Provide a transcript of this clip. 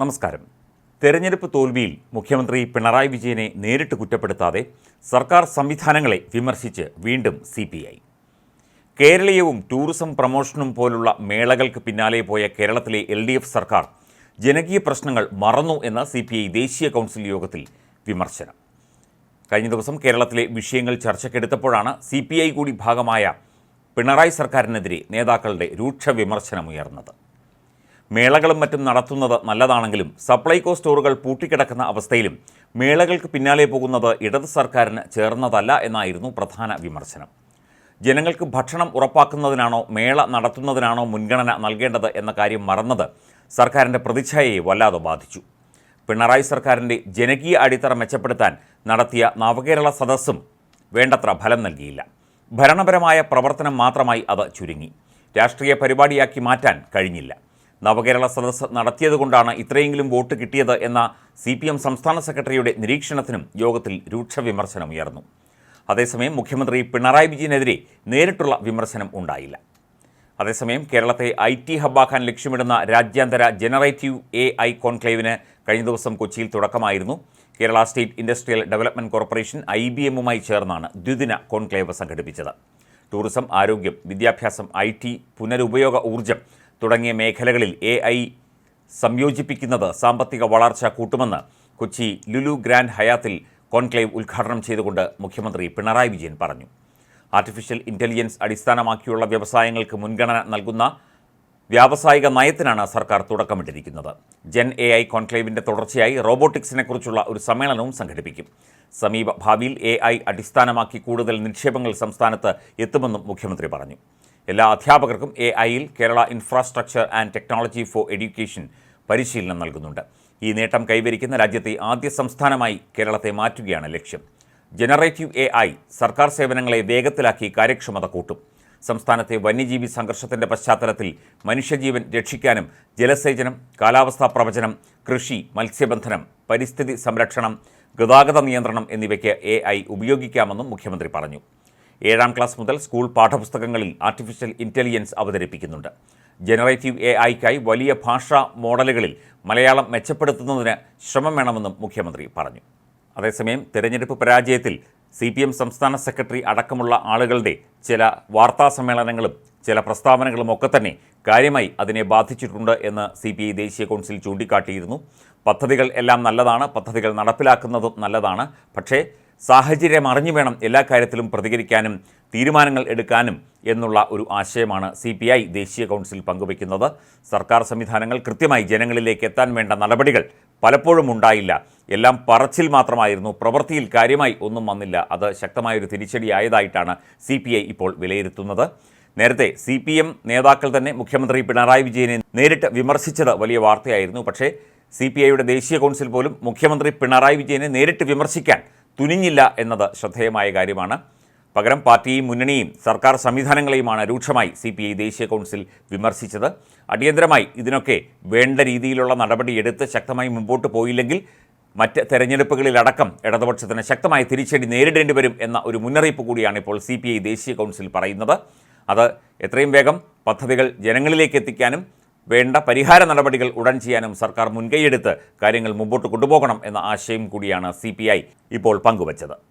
നമസ്കാരം. തെരഞ്ഞെടുപ്പ് തോൽവിയിൽ മുഖ്യമന്ത്രി പിണറായി വിജയനെ നേരിട്ട് കുറ്റപ്പെടുത്താതെ സർക്കാർ സംവിധാനങ്ങളെ വിമർശിച്ച് വീണ്ടും സി പി ഐ. കേരളീയവും ടൂറിസം പ്രമോഷനും പോലുള്ള മേളകൾക്ക് പിന്നാലെ പോയ കേരളത്തിലെ എൽ ഡി എഫ് സർക്കാർ ജനകീയ പ്രശ്നങ്ങൾ മറന്നു എന്ന സി പി ഐ ദേശീയ കൗൺസിൽ യോഗത്തിൽ വിമർശനം. കഴിഞ്ഞ ദിവസം കേരളത്തിലെ വിഷയങ്ങൾ ചർച്ചയ്ക്കെടുത്തപ്പോഴാണ് സി പി ഐ കൂടി ഭാഗമായ പിണറായി സർക്കാരിനെതിരെ നേതാക്കളുടെ രൂക്ഷ വിമർശനമുയർന്നത്. മേളകളും മറ്റും നടത്തുന്നത് നല്ലതാണെങ്കിലും സപ്ലൈകോ സ്റ്റോറുകൾ പൂട്ടിക്കിടക്കുന്ന അവസ്ഥയിലും മേളകൾക്ക് പിന്നാലെ പോകുന്നത് ഇടത് സർക്കാരിന് ചേർന്നതല്ല എന്നായിരുന്നു പ്രധാന വിമർശനം. ജനങ്ങൾക്ക് ഭക്ഷണം ഉറപ്പാക്കുന്നതിനാണോ മേള നടത്തുന്നതിനാണോ മുൻഗണന നൽകേണ്ടത് എന്ന കാര്യം മറന്നത് സർക്കാരിന്റെ പ്രതിച്ഛായയെ വല്ലാതെ ബാധിച്ചു. പിണറായി സർക്കാരിന്റെ ജനകീയ അടിത്തറ മെച്ചപ്പെടുത്താൻ നടത്തിയ നവകേരള സദസ്സും വേണ്ടത്ര ഫലം നൽകിയില്ല. ഭരണപരമായ പ്രവർത്തനം മാത്രമായി അത് ചുരുങ്ങി. രാഷ്ട്രീയ പരിപാടിയാക്കി മാറ്റാൻ കഴിഞ്ഞില്ല. നവകേരള സദസ്സ് നടത്തിയതുകൊണ്ടാണ് ഇത്രയെങ്കിലും വോട്ട് കിട്ടിയത് എന്ന സി പി എം സംസ്ഥാന സെക്രട്ടറിയുടെ നിരീക്ഷണത്തിനും യോഗത്തിൽ രൂക്ഷ വിമർശനം ഉയർന്നു. അതേസമയം മുഖ്യമന്ത്രി പിണറായി വിജയനെതിരെ നേരിട്ടുള്ള വിമർശനം ഉണ്ടായില്ല. അതേസമയം കേരളത്തെ ഐ ടി ഹബ്ബാക്കാൻ ലക്ഷ്യമിടുന്ന രാജ്യാന്തര ജനറേറ്റീവ് എ ഐ കോൺക്ലേവിന് കഴിഞ്ഞ ദിവസം കൊച്ചിയിൽ തുടക്കമായിരുന്നു. Kerala state industrial development corporation I B എമ്മുമായി ചേർന്നാണ് ദ്വിദിന കോൺക്ലേവ് സംഘടിപ്പിച്ചത്. ടൂറിസം ആരോഗ്യം വിദ്യാഭ്യാസം ഐ ടി പുനരുപയോഗ ഊർജം തുടങ്ങിയ മേഖലകളിൽ എ ഐ സംയോജിപ്പിക്കുന്നത് സാമ്പത്തിക വളർച്ച കൂട്ടുമെന്ന് കൊച്ചി ലുലു ഗ്രാൻഡ് ഹയാത്തിൽ കോൺക്ലേവ് ഉദ്ഘാടനം ചെയ്തുകൊണ്ട് മുഖ്യമന്ത്രി പിണറായി വിജയൻ പറഞ്ഞു. ആർട്ടിഫിഷ്യൽ ഇന്റലിജൻസ് അടിസ്ഥാനമാക്കിയുള്ള വ്യവസായങ്ങൾക്ക് മുൻഗണന നൽകുന്ന വ്യാവസായിക നയത്തിനാണ് സർക്കാർ തുടക്കമിട്ടിരിക്കുന്നത്. ജെൻ എ ഐ കോൺക്ലേവിന്റെ തുടർച്ചയായി റോബോട്ടിക്സിനെക്കുറിച്ചുള്ള ഒരു സമ്മേളനവും സംഘടിപ്പിക്കും. സമീപ ഭാവിയിൽ എ ഐ അടിസ്ഥാനമാക്കി കൂടുതൽ നിക്ഷേപങ്ങൾ സംസ്ഥാനത്ത് എത്തുമെന്നും മുഖ്യമന്ത്രി പറഞ്ഞു. എല്ലാ അധ്യാപകർക്കും എ ഐയിൽ Kerala infrastructure and technology for education പരിശീലനം നൽകുന്നുണ്ട്. ഈ നേട്ടം കൈവരിക്കുന്ന രാജ്യത്തെ ആദ്യ സംസ്ഥാനമായി കേരളത്തെ മാറ്റുകയാണ് ലക്ഷ്യം. ജനറേറ്റീവ് എ ഐ സർക്കാർ സേവനങ്ങളെ വേഗത്തിലാക്കി കാര്യക്ഷമത കൂട്ടും. സംസ്ഥാനത്തെ വന്യജീവി സംഘർഷത്തിന്റെ പശ്ചാത്തലത്തിൽ മനുഷ്യജീവൻ രക്ഷിക്കാനും ജലസേചനം കാലാവസ്ഥാ പ്രവചനം കൃഷി മത്സ്യബന്ധനം പരിസ്ഥിതി സംരക്ഷണം ഗതാഗത നിയന്ത്രണം എന്നിവയ്ക്ക് എ ഉപയോഗിക്കാമെന്നും മുഖ്യമന്ത്രി പറഞ്ഞു. ഏഴാം ക്ലാസ് മുതൽ സ്കൂൾ പാഠപുസ്തകങ്ങളിൽ ആർട്ടിഫിഷ്യൽ ഇന്റലിജൻസ് അവതരിപ്പിക്കുന്നുണ്ട്. ജനറേറ്റീവ് എ ഐക്കായി വലിയ ഭാഷാ മോഡലുകളിൽ മലയാളം മെച്ചപ്പെടുത്തുന്നതിന് ശ്രമം വേണമെന്നും മുഖ്യമന്ത്രി പറഞ്ഞു. അതേസമയം തെരഞ്ഞെടുപ്പ് പരാജയത്തിൽ സി പി എം സംസ്ഥാന സെക്രട്ടറി അടക്കമുള്ള ആളുകളുടെ ചില വാർത്താ സമ്മേളനങ്ങളും ചില പ്രസ്താവനകളും ഒക്കെ തന്നെ കാര്യമായി അതിനെ ബാധിച്ചിട്ടുണ്ട് എന്ന് സി പി ഐ ദേശീയ കൗൺസിൽ ചൂണ്ടിക്കാട്ടിയിരുന്നു. പദ്ധതികൾ എല്ലാം നല്ലതാണ് പദ്ധതികൾ നടപ്പിലാക്കുന്നതും നല്ലതാണ്. പക്ഷേ സാഹചര്യം അറിഞ്ഞു വേണം എല്ലാ കാര്യത്തിലും പ്രതികരിക്കാനും തീരുമാനങ്ങൾ എടുക്കാനും എന്നുള്ള ഒരു ആശയമാണ് സി പി ഐ ദേശീയ കൗൺസിൽ പങ്കുവയ്ക്കുന്നത്. സർക്കാർ സംവിധാനങ്ങൾ കൃത്യമായി ജനങ്ങളിലേക്ക് എത്താൻ വേണ്ട നടപടികൾ പലപ്പോഴും ഉണ്ടായില്ല. എല്ലാം പറച്ചിൽ മാത്രമായിരുന്നു. പ്രവൃത്തിയിൽ കാര്യമായി ഒന്നും വന്നില്ല. അത് ശക്തമായൊരു തിരിച്ചടിയായതായിട്ടാണ് സി പി ഐ ഇപ്പോൾ വിലയിരുത്തുന്നത്. നേരത്തെ സി പി എം നേതാക്കൾ തന്നെ മുഖ്യമന്ത്രി പിണറായി വിജയനെ നേരിട്ട് വിമർശിച്ചത് വലിയ വാർത്തയായിരുന്നു. പക്ഷേ സി പി ഐയുടെ ദേശീയ കൗൺസിൽ പോലും മുഖ്യമന്ത്രി പിണറായി വിജയനെ നേരിട്ട് വിമർശിക്കാൻ തുനിഞ്ഞില്ല എന്നത് ശ്രദ്ധേയമായ കാര്യമാണ്. പകരം പാർട്ടിയും മുന്നണിയും സർക്കാർ സംവിധാനങ്ങളെയുമാണ് രൂക്ഷമായി സി പി ഐ ദേശീയ കൗൺസിൽ വിമർശിച്ചത്. അടിയന്തരമായി ഇതിനൊക്കെ വേണ്ട രീതിയിലുള്ള നടപടിയെടുത്ത് ശക്തമായി മുമ്പോട്ട് പോയില്ലെങ്കിൽ മറ്റ് തെരഞ്ഞെടുപ്പുകളിലടക്കം ഇടതുപക്ഷത്തിന് ശക്തമായ തിരിച്ചടി നേരിടേണ്ടി വരും എന്ന ഒരു മുന്നറിയിപ്പ് കൂടിയാണ് ഇപ്പോൾ സി ദേശീയ കൗൺസിൽ പറയുന്നത്. അത് എത്രയും വേഗം പദ്ധതികൾ ജനങ്ങളിലേക്ക് എത്തിക്കാനും വേണ്ട പരിഹാര നടപടികൾ ഉടൻ ചെയ്യാനും സർക്കാർ മുൻകൈയെടുത്ത് കാര്യങ്ങൾ മുമ്പോട്ട് കൊണ്ടുപോകണം എന്ന ആശയം കൂടിയാണ് സി ഇപ്പോൾ പങ്കുവച്ചത്.